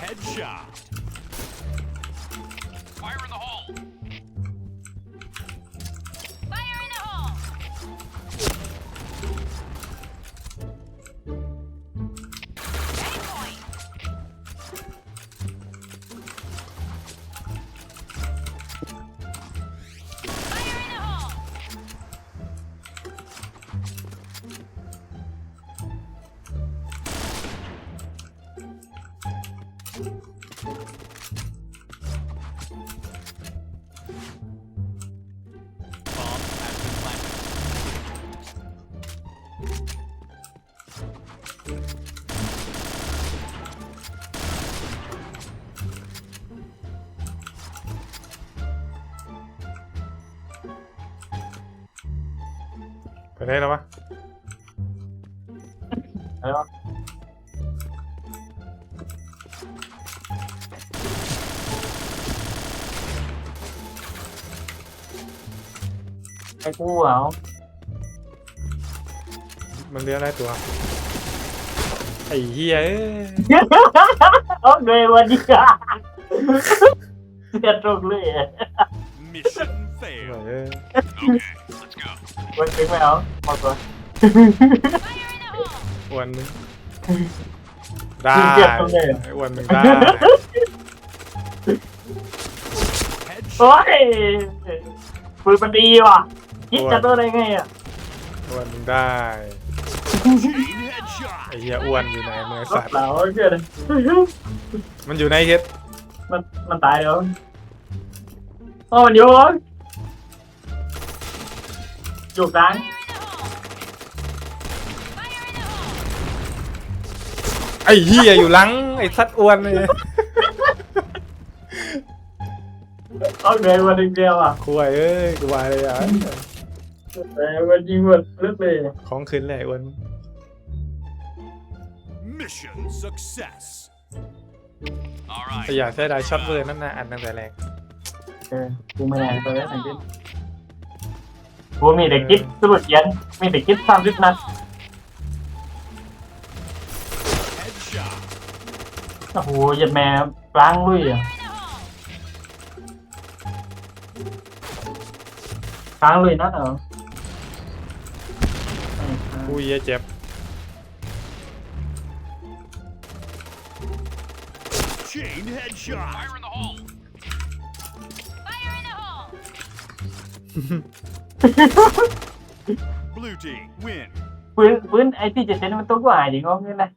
Headshot. ไปได้แล้ววะอะไรวะ ไอ้กูเหรอมันเรียกอะไรตัว ไอ้เฮียเอ้ยโอเควันนี้อะเสียตรงเลย Mission โอ้ย failed. เอ้ย Okay, let's go. วันนี้ไม่เอาหมดตัว Fire in the hole! อ้วันหนึงได้ยิงเจ็บตรงไหนอะ ไอ้อ้วันหนึงได้โอ้ Headshot. ยปืนมันดีว่ะ คิดจะตัวได้ไงอะอ้วันหนึงได้ Chain headshot. ไอ้เฮียอ้วนอยู่ไหนเมื่อรสัถตว์เหลาเกินมันอยู่ในเฮ็ดมันมันตายแล้วโอ้มันอยู่อยู่กลาง Fire in the hole! ไอ้เฮียอยู่หลังไอ้สัตว์อ้วนเลยโอเควันเดียวอะคุยเอ้ยกูวายเลยอะ แต่วันยิงหมดลึกเลยของขึ้นเลยไอ้อ้วน Mission success. All right. แต่อยากใช้ได้ช็อตเวอร์นั่นนะอันตั้งแต่แรกเออกูไม่ได้ตัวนี้สังเกตกูมีแต่คิดสรุปยันมีแต่คิดสามสิบนัด Headshot. โอ้โหยันแม่กลางลุยอะ In the hole! กลางลุยนัดเหรอ กูเหี้ยเจ็บ Chain headshot. Fire in the hole. Fire in the hole! Blue team win. ปืนปืนไอ้ที่จะเซ็นมันตัวกว่าจริงงงเลยนะ